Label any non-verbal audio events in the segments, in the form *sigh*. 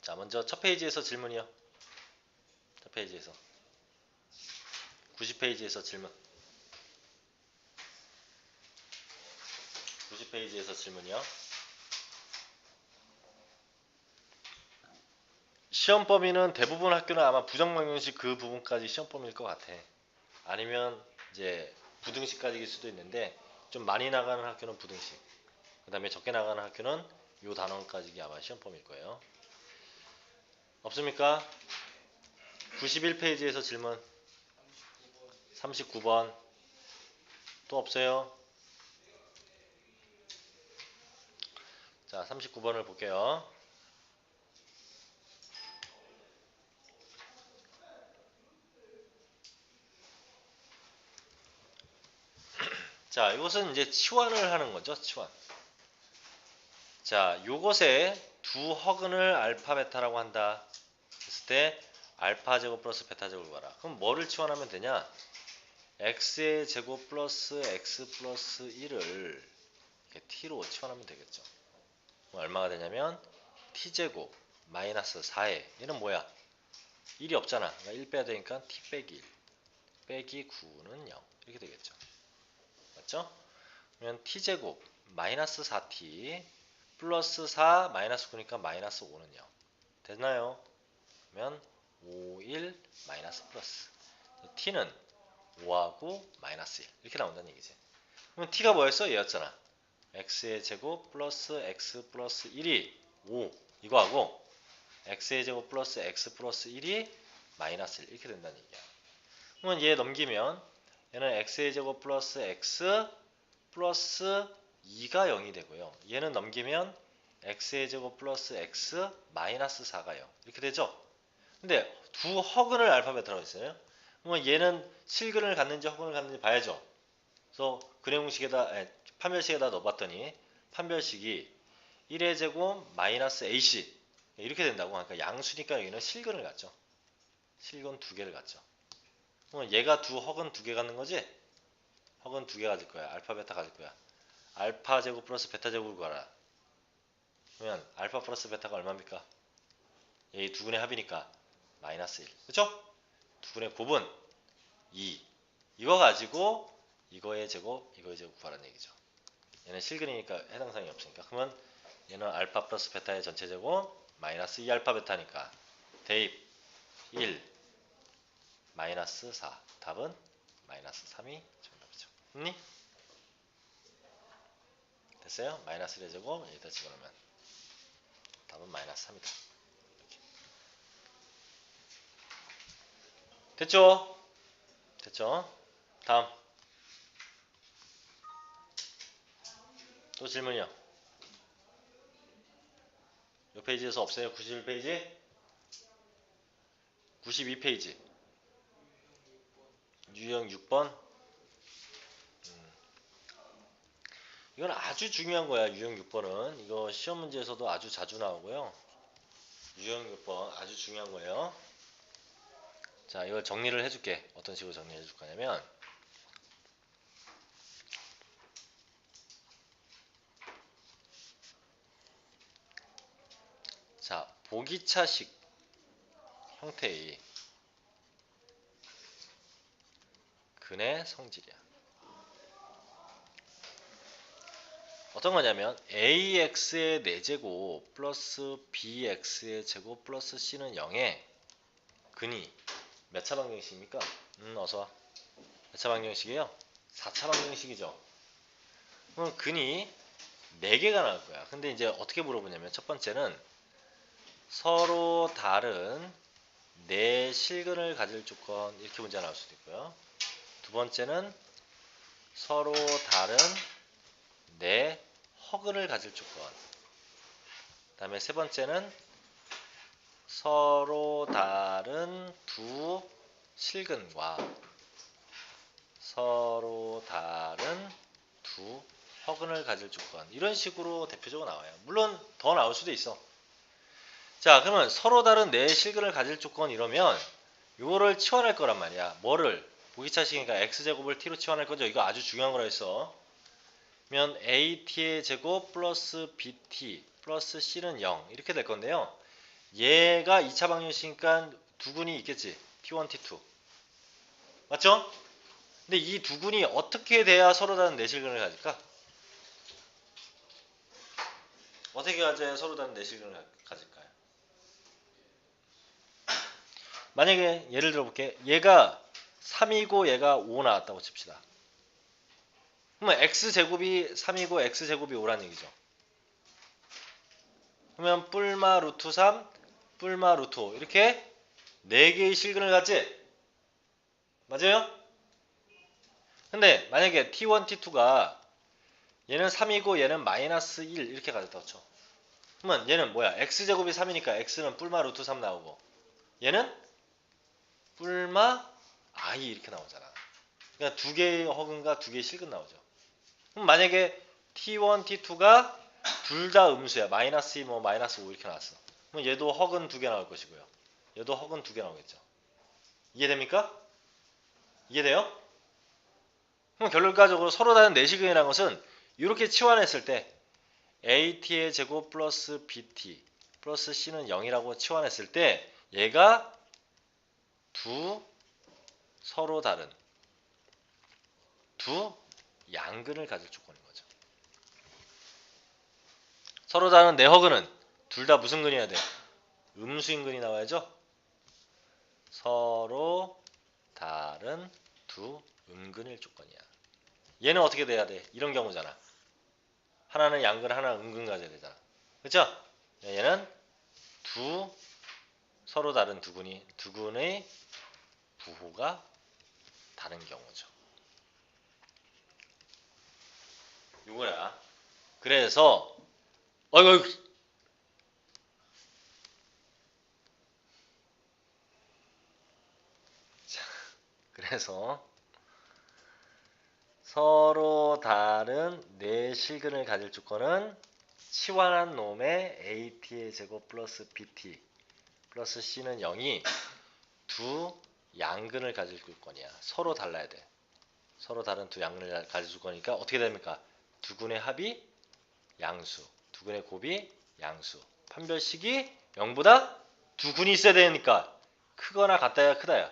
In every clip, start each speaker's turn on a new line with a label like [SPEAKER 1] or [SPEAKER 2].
[SPEAKER 1] 자, 먼저 첫 페이지에서 질문이요. 첫 페이지에서. 90페이지에서 질문. 90페이지에서 질문이요. 시험 범위는 대부분 학교는 아마 부정방정식 그 부분까지 시험 범위일 것 같아. 아니면 이제 부등식까지일 수도 있는데 좀 많이 나가는 학교는 부등식. 그 다음에 적게 나가는 학교는 요 단원까지 아마 시험 범위일 거예요. 없습니까? 91페이지에서 질문 39번 또 없어요? 자 39번을 볼게요. *clears throat* 자, 이것은 이제 치환을 하는 거죠. 치환. 자, 요것에 두 허근을 알파 베타라고 한다. 했을 때 알파 제곱 플러스 베타 제곱을 봐라. 그럼 뭐를 치환하면 되냐? x의 제곱 플러스 x 플러스 1을 이렇게 t로 치환하면 되겠죠. 얼마가 되냐면 t 제곱 마이너스 4에 얘는 뭐야? 1이 없잖아. 그러니까 1 빼야 되니까 t 빼기 1 빼기 9는 0 이렇게 되겠죠. 맞죠? 그러면 t제곱 마이너스 4t 플러스 4 마이너스 9니까 마이너스 5는 0 됐나요? 그러면 5, 1 마이너스 플러스. T는 5하고 마이너스 1 이렇게 나온다는 얘기지. 그럼 t가 뭐였어? 얘였잖아. X의 제곱 플러스 x 플러스 1이 5 이거하고 x의 제곱 플러스 x 플러스 1이 마이너스 1 이렇게 된다는 얘기야. 그러면 얘 넘기면 얘는 x의 제곱 플러스 x 플러스 2가 0이 되고요. 얘는 넘기면 x의 제곱 플러스 x 마이너스 4가 0 이렇게 되죠. 근데 두 허근을 알파벳으로 했어요. 그러면 얘는 실근을 갖는지 허근을 갖는지 봐야죠. 그래서 근해공식에다 아니, 판별식에다 넣어봤더니 판별식이 1의 제곱 마이너스 ac 이렇게 된다고 하니까 양수니까 여기는 실근을 갖죠. 실근 두 개를 갖죠. 그럼 얘가 두 허근 두 개 갖는 거지? 허근 두 개 가질 거야. 알파 베타 가질 거야. 알파 제곱 플러스 베타 제곱을 구하라. 그러면 알파 플러스 베타가 얼마입니까? 얘두 분의 합이니까 마이너스 1. 그쵸? 두 분의 곱은 2. 이거 가지고 이거의 제곱, 이거의 제곱 구하라는 얘기죠. 얘는 실근이니까 해당 사항이 없으니까. 그러면 얘는 알파 플러스 베타의 전체 제곱 마이너스 2 알파 베타니까 대입 1 마이너스 4 답은 마이너스 3이 정답이죠. 했니? 됐어요? 마이너스 1의 제곱 여기다 집어넣으면 답은 마이너스 3이다. 됐죠? 됐죠? 다음 또 질문이요. 이 페이지에서 없어요? 91페이지? 92페이지 유형 6번 이건 아주 중요한 거야 유형 6번은. 이거 시험 문제에서도 아주 자주 나오고요. 유형 6번 아주 중요한 거예요. 자 이걸 정리를 해줄게. 어떤 식으로 정리해 줄 거냐면 자 보기차식 형태의 근의 성질이야. 어떤 거냐면 ax의 4제곱 플러스 bx의 제곱 플러스 c는 0에 근이 몇 차 방정식입니까? 음 어서와 몇 차 방정식이에요? 4차 방정식이죠 그럼 근이 4개가 나올 거야 근데 이제 어떻게 물어보냐면 첫 번째는 서로 다른 네 실근을 가질 조건 이렇게 문제가 나올 수도 있고요. 두 번째는 서로 다른 네 허근을 가질 조건. 그 다음에 세 번째는 서로 다른 두 실근과 서로 다른 두 허근을 가질 조건. 이런 식으로 대표적으로 나와요. 물론 더 나올 수도 있어. 자 그러면 서로 다른 네 실근을 가질 조건 이러면 이거를 치환할 거란 말이야 뭐를 보기차식이니까 x제곱을 t로 치환할 거죠 이거 아주 중요한 거라 했어 면 at의 제곱 플러스 bt 플러스 c는 0 이렇게 될 건데요 얘가 2차 방정식이니까 두근이 있겠지. T1, T2. 맞죠? 근데 이 두근이 어떻게 돼야 서로 다른 내실근을 가질까? 어떻게 가져야 서로 다른 내실근을 가- 가질까요? 만약에 예를 들어 볼게. 얘가 3이고 얘가 5 나왔다고 칩시다. 그러면 x제곱이 3이고 x제곱이 5란 얘기죠. 그러면 뿔마 루트 3, 뿔마 루트 5 이렇게 4개의 실근을 갖지? 맞아요? 근데 만약에 t1, t2가 얘는 3이고 얘는 마이너스 1 이렇게 가졌다고 쳐. 그러면 얘는 뭐야? x제곱이 3이니까 x는 뿔마 루트 3 나오고 얘는 뿔마 i 이렇게 나오잖아. 그러니까 두 개의 허근과 두 개의 실근 나오죠. 그럼 만약에 t1, t2가 둘 다 음수야. 마이너스 2, 뭐 마이너스 5 이렇게 나왔어. 그럼 얘도 허근 두 개 나올 것이고요. 얘도 허근 두 개 나오겠죠. 이해됩니까? 이해돼요? 그럼 결과적으로 서로 다른 내시근이라는 것은 이렇게 치환했을 때 AT의 제곱 플러스 BT 플러스 C는 0이라고 치환했을 때 얘가 두 서로 다른 두 양근을 가질 조건인 거죠. 서로 다른 내허근은 둘 다 무슨 근이어야 돼? 음수인 근이 나와야죠. 서로 다른 두 음근일 조건이야. 얘는 어떻게 돼야 돼? 이런 경우잖아. 하나는 양근, 하나는 음근 가져야 되잖아. 그렇죠? 얘는 두 서로 다른 두 근이 두 근의 부호가 다른 경우죠. 요거야. 그래서 어이구 어이구. 자, 그래서 서로 다른 네 실근을 가질 조건은 치환한 놈의 AT의 제곱 플러스 BT 플러스 C는 0이 두 양근을 가질 조건이야. 서로 달라야 돼. 서로 다른 두 양근을 가질 조건이니까 어떻게 됩니까? 두 군의 합이 양수, 두 군의 곱이 양수. 판별식이 0보다 두 군이 있어야 되니까 크거나 같다야 크다야.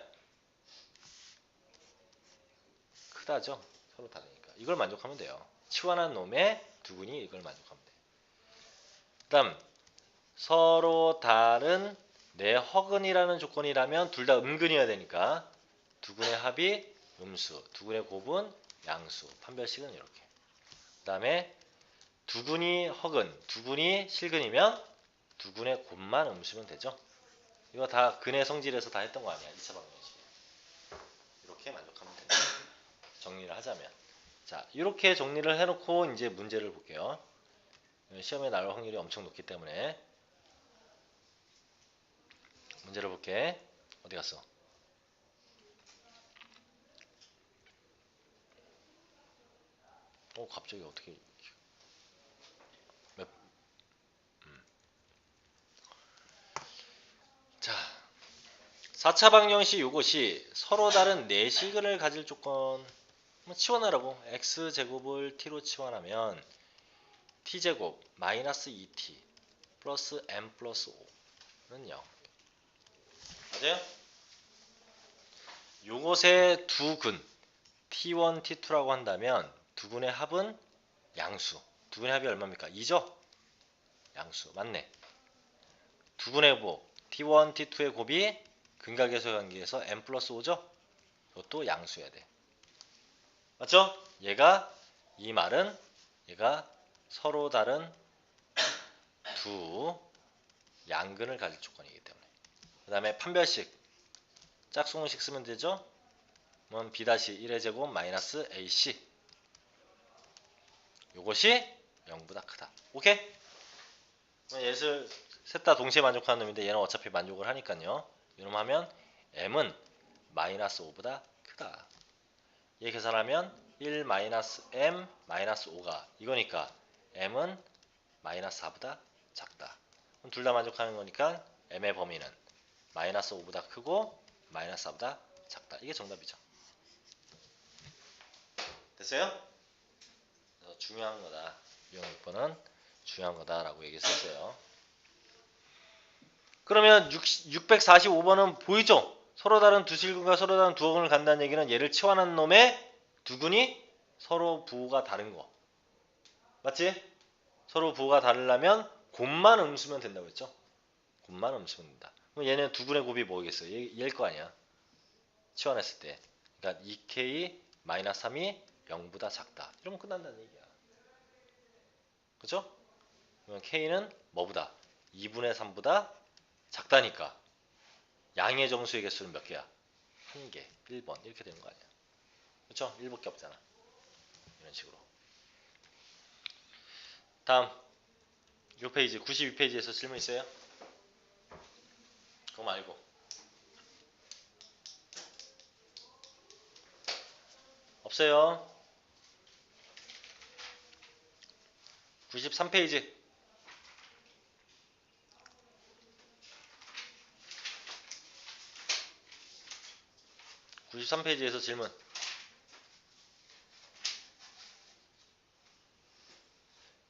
[SPEAKER 1] 크다죠. 서로 다르니까. 이걸 만족하면 돼요. 치환한 놈의 두 군이 이걸 만족하면 돼. 그 다음 서로 다른 내 허근이라는 조건이라면 둘 다 음근이어야 되니까 두 군의 합이 음수, 두 군의 곱은 양수. 판별식은 이렇게. 그다음에 두 군이 허근, 두 군이 실근이면 두 군의 곱만 음수면 되죠. 이거 다 근의 성질에서 다 했던 거 아니야? 2차 방정식. 이렇게 만족하면 된다. 정리를 하자면. 자, 이렇게 정리를 해놓고 이제 문제를 볼게요. 시험에 나올 확률이 엄청 높기 때문에 문제를 볼게. 어디 갔어? 어, 갑자기 어떻게 몇 음. 자, 4차 방정식 요것이 서로 다른 내시근을 가질 조건 치환하라고 x제곱을 t로 치환하면 t제곱 마이너스 2t 플러스 m 플러스 5는 0 맞아요? 요것의 두 근 t1, t2라고 한다면 두 근의 합은 양수 두 근의 합이 얼마입니까? 2죠? 양수 맞네 두 근의 곱 t1, t2의 곱이 근각에서 관계에서 m 플러스 5죠? 이것도 양수여야 돼 맞죠? 얘가 이 말은 얘가 서로 다른 두 양근을 가질 조건이기 때문에 그 다음에 판별식 짝수공식 쓰면 되죠? 그럼 b-1의 제곱 마이너스 ac 요것이 0보다 크다 오케이? 얘를 셋다 동시에 만족하는 놈인데 얘는 어차피 만족을 하니까요 이놈 하면 m은 마이너스 5보다 크다 얘 계산하면 1 마이너스 m 마이너스 5가 이거니까 m은 마이너스 4보다 작다. 둘다 만족하는 거니까 m의 범위는 마이너스 5보다 크고 마이너스 4보다 작다. 이게 정답이죠. 됐어요? 중요한 거다. 유형 6번은 중요한 거다라고 얘기했었어요. 그러면 645번은 보이죠? 서로 다른 두 실근과 서로 다른 두 어근을 간다는 얘기는 얘를 치환한 놈의 두 근이 서로 부호가 다른 거. 맞지? 서로 부호가 다르려면 곱만 음수면 된다고 했죠? 곱만 음수면 된다. 그럼 얘는 두 근의 곱이 뭐겠어요? 얘, 얘일 거 아니야. 치환했을 때. 그러니까 2k 3이 0보다 작다. 이러면 끝난다는 얘기야. 그죠? 그러면 k는 뭐보다? 2분의 3보다 작다니까. 양의 정수의 개수는 몇 개야? 한 개, 1번 이렇게 되는 거 아니야. 그렇죠? 1밖에 없잖아. 이런 식으로. 다음 요 페이지 92페이지에서 질문 있어요? 그거 말고 없어요. 93페이지 93페이지에서 질문.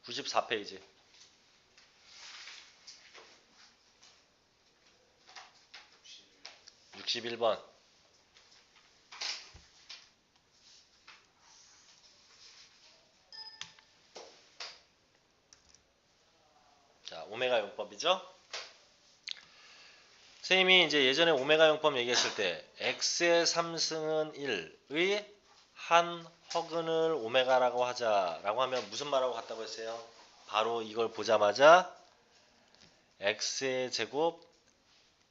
[SPEAKER 1] 구십사 페이지. 육십일 번. 용법이죠? 선생님이 이제 예전에 오메가 용법 얘기했을 때 x의 3승은 1의 한 허근을 오메가라고 하자라고 하면 무슨 말하고 같다고 했어요? 바로 이걸 보자마자 x의 제곱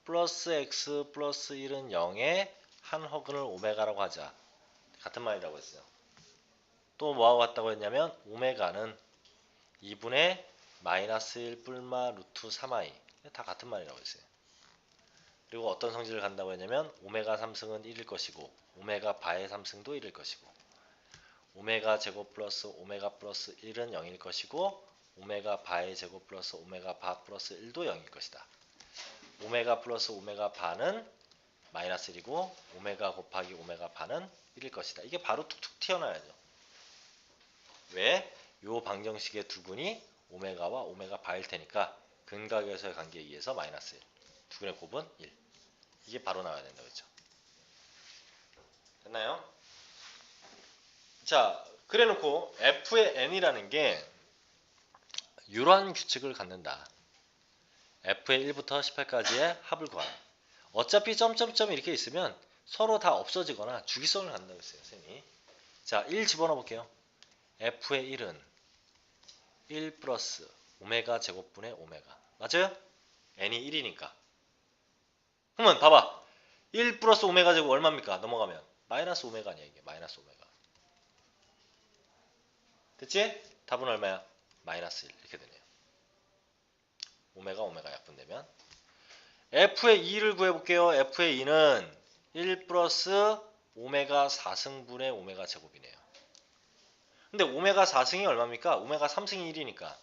[SPEAKER 1] 플러스 x 플러스 1은 0의 한 허근을 오메가라고 하자 같은 말이라고 했어요. 또 뭐하고 같다고 했냐면 오메가는 2분의 마이너스 1 뿔마 루트 3i 다 같은 말이라고 했어요. 그리고 어떤 성질을 간다고 했냐면 오메가 3승은 1일 것이고 오메가 바의 3승도 1일 것이고 오메가 제곱 플러스 오메가 플러스 1은 0일 것이고 오메가 바의 제곱 플러스 오메가 바 플러스 1도 0일 것이다. 오메가 플러스 오메가 바는 마이너스 1이고 오메가 곱하기 오메가 바는 1일 것이다. 이게 바로 툭툭 튀어나와야죠. 왜? 요 방정식의 두 근이 오메가와 오메가 바일 테니까 근각에서의 관계에 의해서 마이너스 1. 두 근의 곱은 1. 이게 바로 나와야 된다 그죠? 됐나요? 자, 그래 놓고 f의 n이라는 게 이러한 규칙을 갖는다. f의 1부터 18까지의 합을 구하라. 어차피 점점점 이렇게 있으면 서로 다 없어지거나 주기성을 갖는다고 했어요, 쌤이. 자, 1 집어넣어 볼게요. f의 1은 1 플러스 오메가 제곱분의 오메가. 맞아요? n이 1이니까. 그러면 봐봐. 1 플러스 오메가 제곱 얼마입니까? 넘어가면 마이너스 오메가 아니야 이게 마이너스 오메가. 됐지? 답은 얼마야? 마이너스 1 이렇게 되네요. 오메가 오메가 약분되면 f의 2를 구해볼게요. f의 2는 1 플러스 오메가 4승분의 오메가 제곱이네요. 근데 오메가 4승이 얼마입니까? 오메가 3승이 1이니까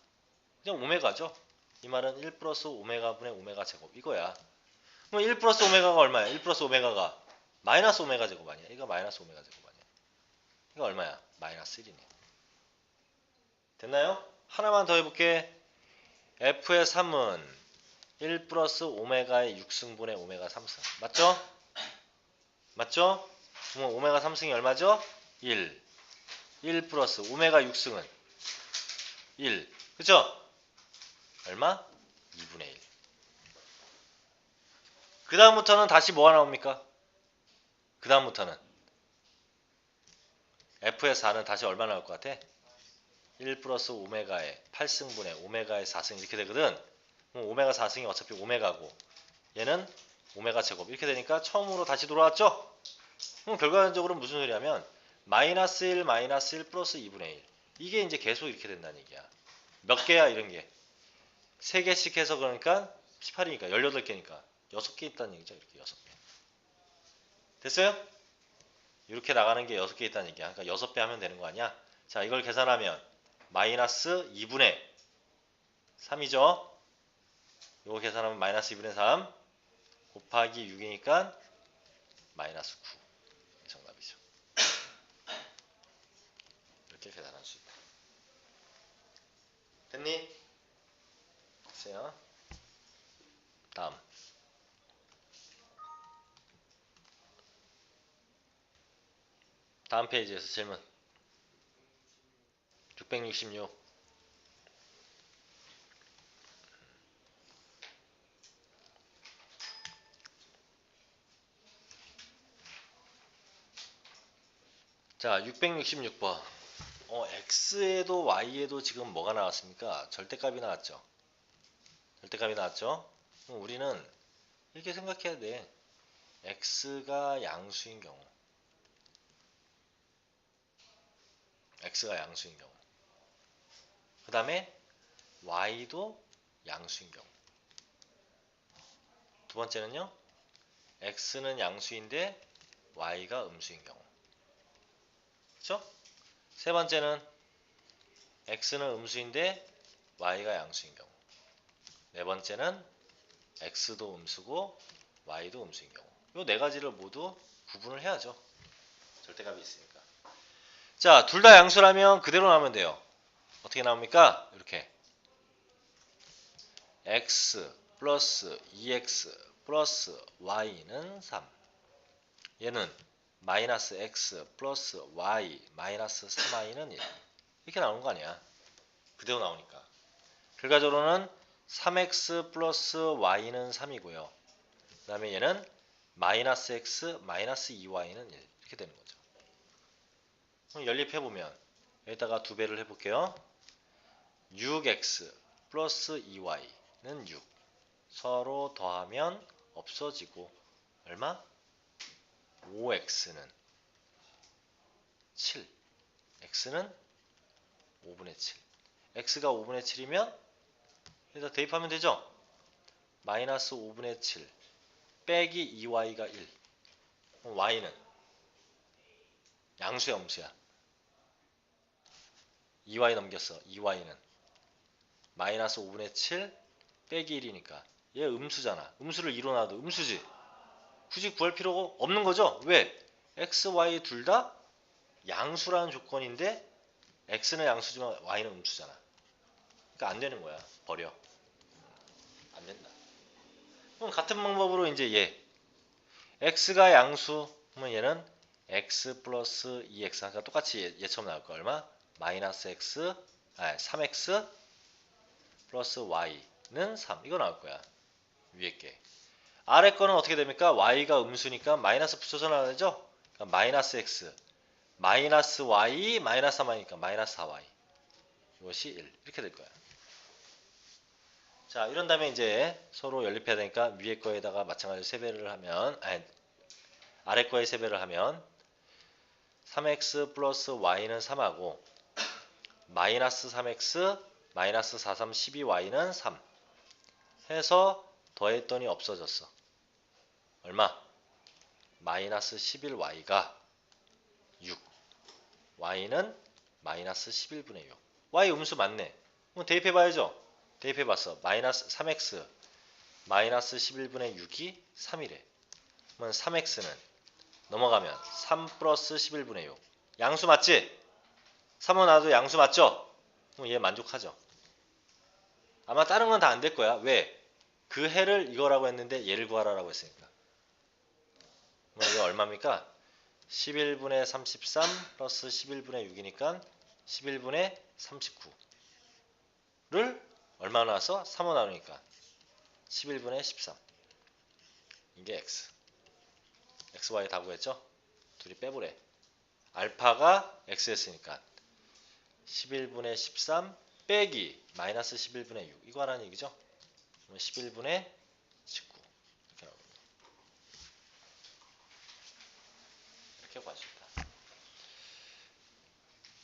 [SPEAKER 1] 그냥 오메가죠. 이 말은 1 플러스 오메가 분의 오메가 제곱 이거야. 그럼 1 플러스 오메가가 얼마야? 1 플러스 오메가가 마이너스 오메가 제곱 아니야? 이거 마이너스 오메가 제곱 아니야? 이거 얼마야? 마이너스 1이네. 됐나요? 하나만 더 해볼게. f의 3은 1 플러스 오메가의 6승분의 오메가 3승. 맞죠? 맞죠? 그러면 오메가 3승이 얼마죠? 1. 1 플러스 오메가 6승은 1. 그죠? 얼마? 2분의 1. 그 다음부터는 다시 뭐가 나옵니까? 그 다음부터는 f의 4는 다시 얼마 나올 것 같아? 1 플러스 오메가의 8승분의 오메가의 4승 이렇게 되거든. 그럼 오메가 4승이 어차피 오메가고 얘는 오메가 제곱 이렇게 되니까 처음으로 다시 돌아왔죠? 그럼 결과적으로 무슨 소리냐면 마이너스 1 마이너스 1 플러스 2분의 1 이게 이제 계속 이렇게 된다는 얘기야. 몇 개야 이런 게? 3개씩 해서 그러니까 18이니까 18개니까 6개 있다는 얘기죠. 이렇게 6개. 됐어요? 이렇게 나가는 게 6개 있다는 얘기야. 그러니까 6배 하면 되는 거 아니야? 자, 이걸 계산하면 마이너스 2분의 3이죠. 이거 계산하면 마이너스 2분의 3 곱하기 6이니까 마이너스 9. 것들 계산할 수 있다. 됐니? 됐어요. 다음. 다음 페이지에서 질문. 666. 자, 666번. 어, x에도 y에도 지금 뭐가 나왔습니까? 절대값이 나왔죠. 절대값이 나왔죠. 그럼 우리는 이렇게 생각해야 돼. x가 양수인 경우. x가 양수인 경우. 그 다음에 y도 양수인 경우. 두 번째는요. x는 양수인데 y가 음수인 경우. 그렇죠? 세 번째는 x는 음수인데 y가 양수인 경우. 네 번째는 x도 음수고 y도 음수인 경우. 이 네 가지를 모두 구분을 해야죠. 절대값이 있으니까. 자, 둘 다 양수라면 그대로 나오면 돼요. 어떻게 나옵니까? 이렇게 x 플러스 2x 플러스 y는 3 얘는 마이너스 x 플러스 y 마이너스 3y는 1 이렇게 나오는 거 아니야. 그대로 나오니까. 결과적으로는 3x 플러스 y는 3이고요. 그 다음에 얘는 마이너스 x 마이너스 2y는 1 이렇게 되는 거죠. 그럼 연립해보면 여기다가 두 배를 해볼게요. 6x 플러스 2y는 6 서로 더하면 없어지고 얼마? 5x는 7 x는 5분의 7 x가 5분의 7이면 여기다 대입하면 되죠? 마이너스 5분의 7 빼기 2y가 1 그럼 y는 양수야 음수야? 2y 넘겼어. 2y는 마이너스 5분의 7 빼기 1이니까 얘 음수잖아. 음수를 이뤄놔도 음수지 굳이 구할 필요가 없는 거죠? 왜? x, y 둘 다 양수라는 조건인데 x는 양수지만 y는 음수잖아. 그러니까 안 되는 거야. 버려. 안 된다. 그럼 같은 방법으로 이제 얘. X가 양수 그러면 얘는 x 플러스 2x 그러니까 똑같이 얘처럼 나올 거 얼마? 마이너스 x 아 3x 플러스 y는 3 이거 나올 거야. 위에 게 아래 거는 어떻게 됩니까? y가 음수니까 마이너스 붙여서 되죠? 그러니까 마이너스 x 마이너스 y 마이너스 3y니까 마이너스 4y 이것이 1 이렇게 될 거야 자 이런 다음에 이제 서로 연립해야 되니까 위에 거에다가 마찬가지로 세배를 하면 아니 아래 거에 세배를 하면 3x 플러스 y는 3하고 마이너스 3x 마이너스 4, 3, 12y는 3 해서 더했더니 없어졌어. 얼마? 마이너스 11y가 6 y는 마이너스 11분의 6 y 음수 맞네. 그럼 대입해 봐야죠. 대입해 봤어. 마이너스 3x 마이너스 11분의 6이 3이래. 그러면 3x는 넘어가면 3 플러스 11분의 6 양수 맞지? 3은 나도 양수 맞죠? 그럼 얘 만족하죠. 아마 다른 건 다 안 될 거야. 왜? 그 해를 이거라고 했는데 얘를 구하라라고 했으니까. 그럼 이게 얼마입니까? 11분의 33 플러스 11분의 6이니까 11분의 39를 얼마 나와서 3호 나오니까 11분의 13 이게 x x, y 다 구했죠? 둘이 빼보래 알파가 x였으니까 11분의 13 빼기 마이너스 11분의 6 이거 하라는 얘기죠? 11분의 19 이렇게 나옵니다.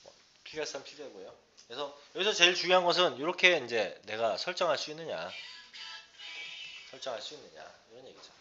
[SPEAKER 1] 뭐, 필요한 필요하고요. 그래서 여기서 제일 중요한 것은 이렇게 이제 내가 설정할 수 있느냐 설정할 수 있느냐 이런 얘기죠.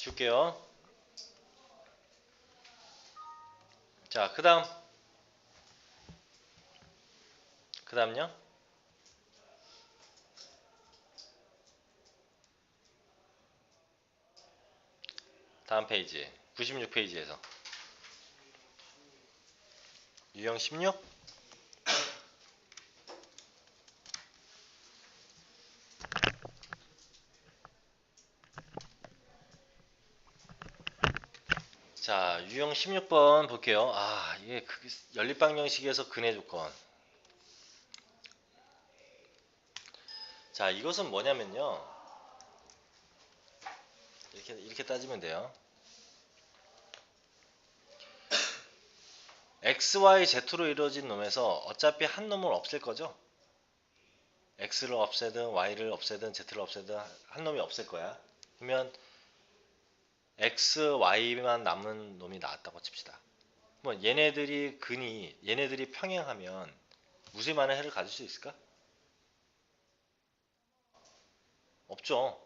[SPEAKER 1] 지울게요. 자, 그 다음. 그 다음요. 다음 페이지. 96페이지에서. 유형 16? 자, 유형 16번 볼게요. 아, 이게 그 연립방정식에서 근해 조건. 자, 이것은 뭐냐면요. 이렇게 이렇게 따지면 돼요. x, y, z로 이루어진 놈에서 어차피 한 놈을 없앨 거죠? x를 없애든 y를 없애든 z를 없애든 한 놈이 없앨 거야. 그러면 x, y만 남은 놈이 나왔다고 칩시다. 뭐 얘네들이 근이 얘네들이 평행하면 무수히 많은 해를 가질 수 있을까? 없죠.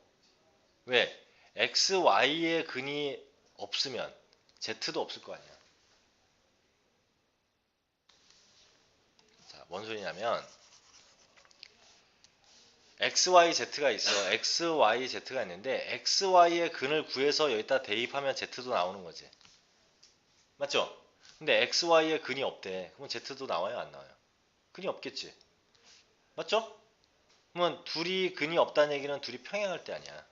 [SPEAKER 1] 왜? x, y의 근이 없으면 z도 없을 거 아니야. 자, 뭔 소리냐면 x, y, z가 있어. x, y, z가 있는데 x, y의 근을 구해서 여기다 대입하면 z도 나오는 거지. 맞죠? 근데 x, y의 근이 없대. 그럼 z도 나와요, 안 나와요? 근이 없겠지. 맞죠? 그러면 둘이 근이 없다는 얘기는 둘이 평행할 때 아니야.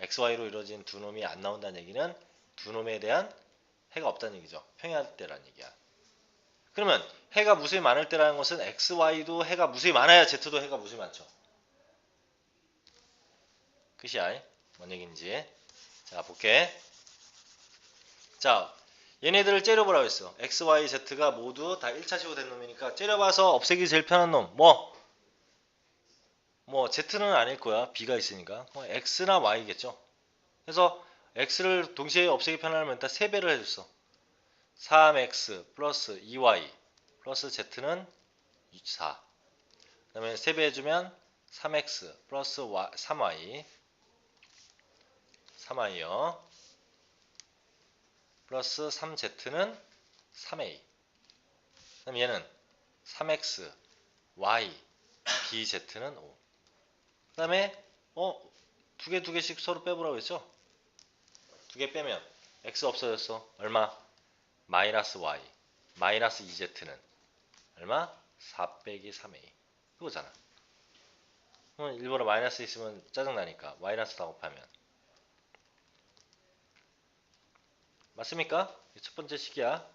[SPEAKER 1] x, y로 이루어진 두 놈이 안 나온다는 얘기는 두 놈에 대한 해가 없다는 얘기죠. 평행할 때라는 얘기야. 그러면 해가 무수히 많을 때라는 것은 x, y도 해가 무수히 많아야 z도 해가 무수히 많죠. 끝이야. 뭔 얘기인지. 자, 볼게. 자, 얘네들을 째려보라고 했어. x, y, z가 모두 다 1차식으로 된 놈이니까 째려봐서 없애기 제일 편한 놈. 뭐? 뭐 z는 아닐 거야. b가 있으니까. x나 y겠죠. 그래서 x를 동시에 없애기 편하면 일단 3배를 해줬어. 3x 플러스 2y 플러스 z는 4. 그 다음에 3배 해주면 3x 플러스 3y 3y요. 플러스 3z는 3a. 그 다음 얘는 3x y bz는 5. 그 다음에 어? 두 개 두 개씩 서로 빼보라고 했죠? 두 개 빼면 x 없어졌어. 얼마? 마이너스 y 마이너스 2z는 얼마? 4 빼기 3a 그거잖아. 그럼 일부러 마이너스 있으면 짜증나니까 마이너스 다 곱하면. 맞습니까? 첫 번째 식이야.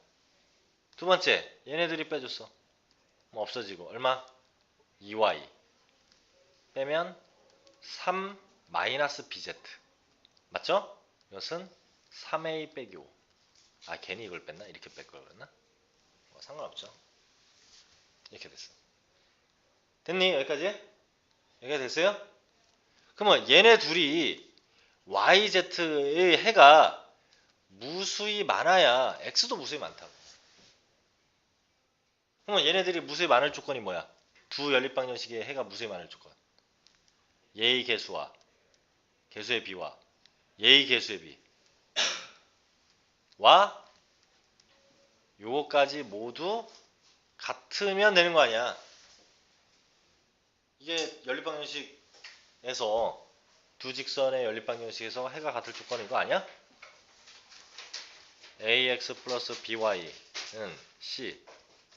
[SPEAKER 1] 두 번째 얘네들이 빼줬어. 뭐 없어지고. 얼마? 2y 빼면 3 마이너스 bz 맞죠? 이것은 3a 빼기 5 아 괜히 이걸 뺐나? 이렇게 뺄 걸 그랬나? 뭐 상관없죠. 이렇게 됐어. 됐니? 여기까지? 여기까지 됐어요? 그러면 얘네 둘이 YZ의 해가 무수히 많아야 X도 무수히 많다고. 그러면 얘네들이 무수히 많을 조건이 뭐야? 두 연립방정식의 해가 무수히 많을 조건. 예의 개수와 개수의 비와 예의 개수의 비. 와 요거까지 모두 같으면 되는 거 아니야. 이게 연립방정식에서 두 직선의 연립방정식에서 해가 같을 조건인 거 아니야? ax 플러스 by는 c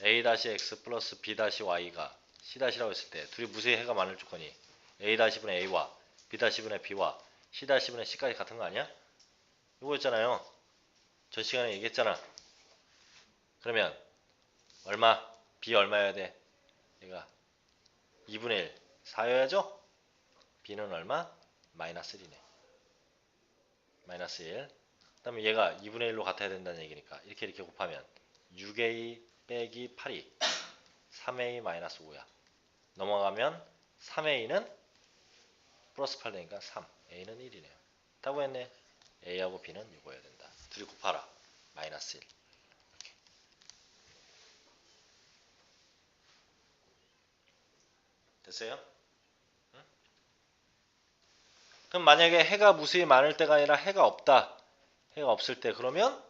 [SPEAKER 1] a-x 플러스 b-y가 c-라고 했을 때 둘이 무수히 해가 많을 조건이 a-분의 a와 b-분의 b와 c-분의 c까지 같은 거 아니야? 이거였잖아요. 전 시간에 얘기했잖아. 그러면 얼마? b 얼마여야 돼? 얘가 2분의 1 4여야죠? b는 얼마? 마이너스 1이네. 마이너스 1. 그 다음에 얘가 2분의 1로 같아야 된다는 얘기니까 이렇게 이렇게 곱하면 6a 빼기 8이 3a 마이너스 5야. 넘어가면 3a는 플러스 8 되니까 3. a는 1이네요. 다 구했네. a하고 b는 이거여야 된다. 둘이 곱하라. 마이너스 1. 이렇게. 됐어요? 응? 그럼 만약에 해가 무수히 많을 때가 아니라 해가 없다. 해가 없을 때 그러면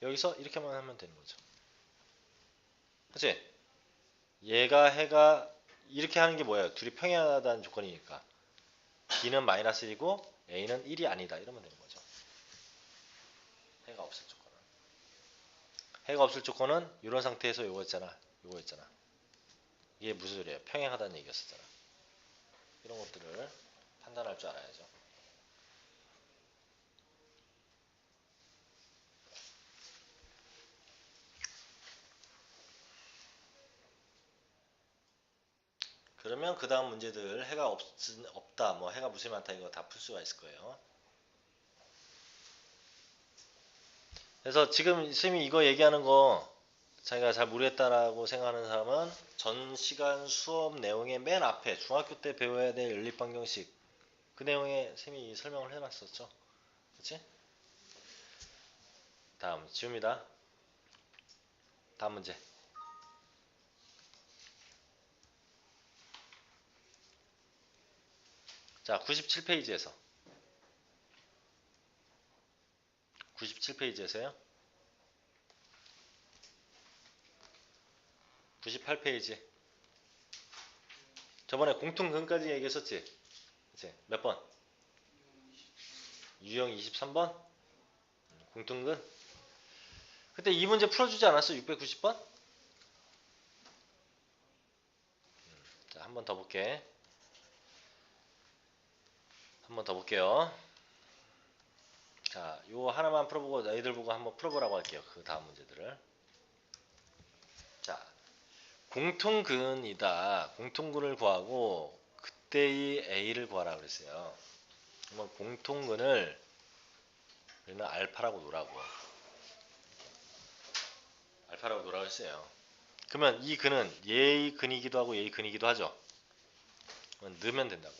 [SPEAKER 1] 여기서 이렇게만 하면 되는 거죠. 그치? 얘가 해가 이렇게 하는 게 뭐예요? 둘이 평행하다는 조건이니까. B는 마이너스 1이고 A는 1이 아니다. 이러면 되는 거죠. 해가 없을 조건은. 해가 없을 조건은 이런 상태에서 요거였잖아. 요거였잖아. 이게 무슨 소리예요? 평행하다는 얘기였었잖아. 이런 것들을 판단할 줄 알아야죠. 그러면 그 다음 문제들 해가 없, 없다, 뭐 해가 무수히 많다 이거 다 풀 수가 있을 거예요. 그래서 지금 쌤이 이거 얘기하는 거 자기가 잘 모르겠다라고 생각하는 사람은 전 시간 수업 내용의 맨 앞에 중학교 때 배워야 될 연립방정식 그 내용에 쌤이 설명을 해놨었죠. 그치? 다음 지웁니다. 다음 문제. 자, 97페이지에서 97페이지에서요. 98페이지. 저번에 공통근까지 얘기했었지? 그치? 몇 번? 유형 23번? 공통근? 그때 이 문제 풀어주지 않았어? 690번? 자, 한 번 더 볼게. 한 번 더 볼게요. 자, 요 하나만 풀어보고 너희들 보고 한번 풀어보라고 할게요. 그 다음 문제들을. 자, 공통근이다. 공통근을 구하고 그때의 A를 구하라 그랬어요. 그러면 공통근을 우리는 알파라고 놓으라고. 알파라고 놓으라고 했어요. 그러면 이 근은 얘의 근이기도 하고 얘의 근이기도 하죠. 넣으면 된다고.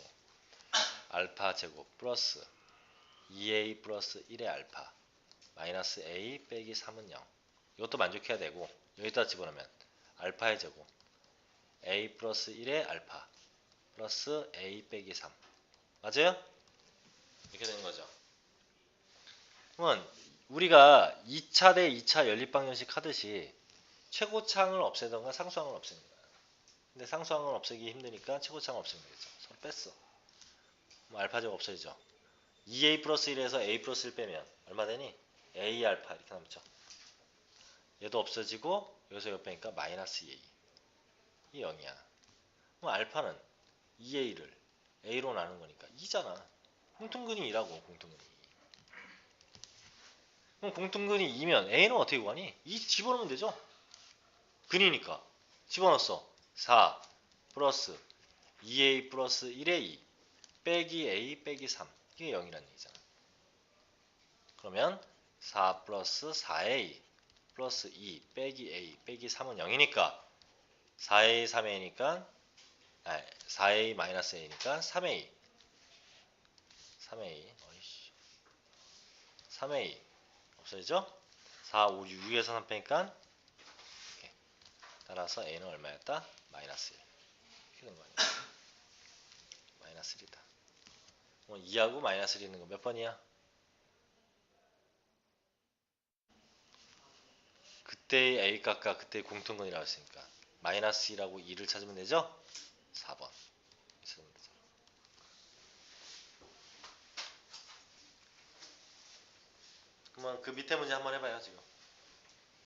[SPEAKER 1] 알파 제곱 플러스 2a 플러스 1의 알파 마이너스 a 빼기 3은 0 이것도 만족해야 되고 여기다 집어넣으면 알파의 제곱. a 플러스 1의 알파 플러스 a 빼기 3 맞아요? 이렇게 되는 거죠. 그러면 우리가 2차 대 2차 연립방정식 하듯이 최고창을 없애던가 상수항을 없애는 거야. 근데 상수항을 없애기 힘드니까 최고창을 없애면 되겠죠. 서로 뺐어 뭐 알파 제곱 없어지죠 2a 플러스 1에서 a 플러스 1 빼면 얼마 되니? a 알파 이렇게 남죠. 얘도 없어지고 여기서 옆 빼니까 마이너스 2a. 이 0이야. 그럼 알파는 2a를 a로 나눈 거니까 2잖아. 공통근이 2라고 공통근이. 그럼 공통근이 2면 a는 어떻게 구하니? 2 집어넣으면 되죠. 근이니까. 집어넣었어. 4 플러스 2a 플러스 1의 2 빼기 a 빼기 3 이게 0이라는 얘기잖아. 그러면 4 플러스 4a 플러스 2 빼기 a 빼기 3은 0이니까 4a 3a니까 아 4a 마이너스 a니까 3a 3a 어이씨 3a 없어지죠? 4, 5, 6, 6에서 3 빼니까 이렇게. 따라서 a는 얼마였다? 마이너스 1 이렇게 된 거 아니야? 마이너스 1이다. 뭐 2하고 마이너스 1 있는 거 몇 번이야? 그때의 A 값과 그때의 공통근이라고 했으니까 마이너스 2라고 2를 찾으면 되죠? 4번 찾으면 되죠. 그러면 그 밑에 문제 한번 해봐요 지금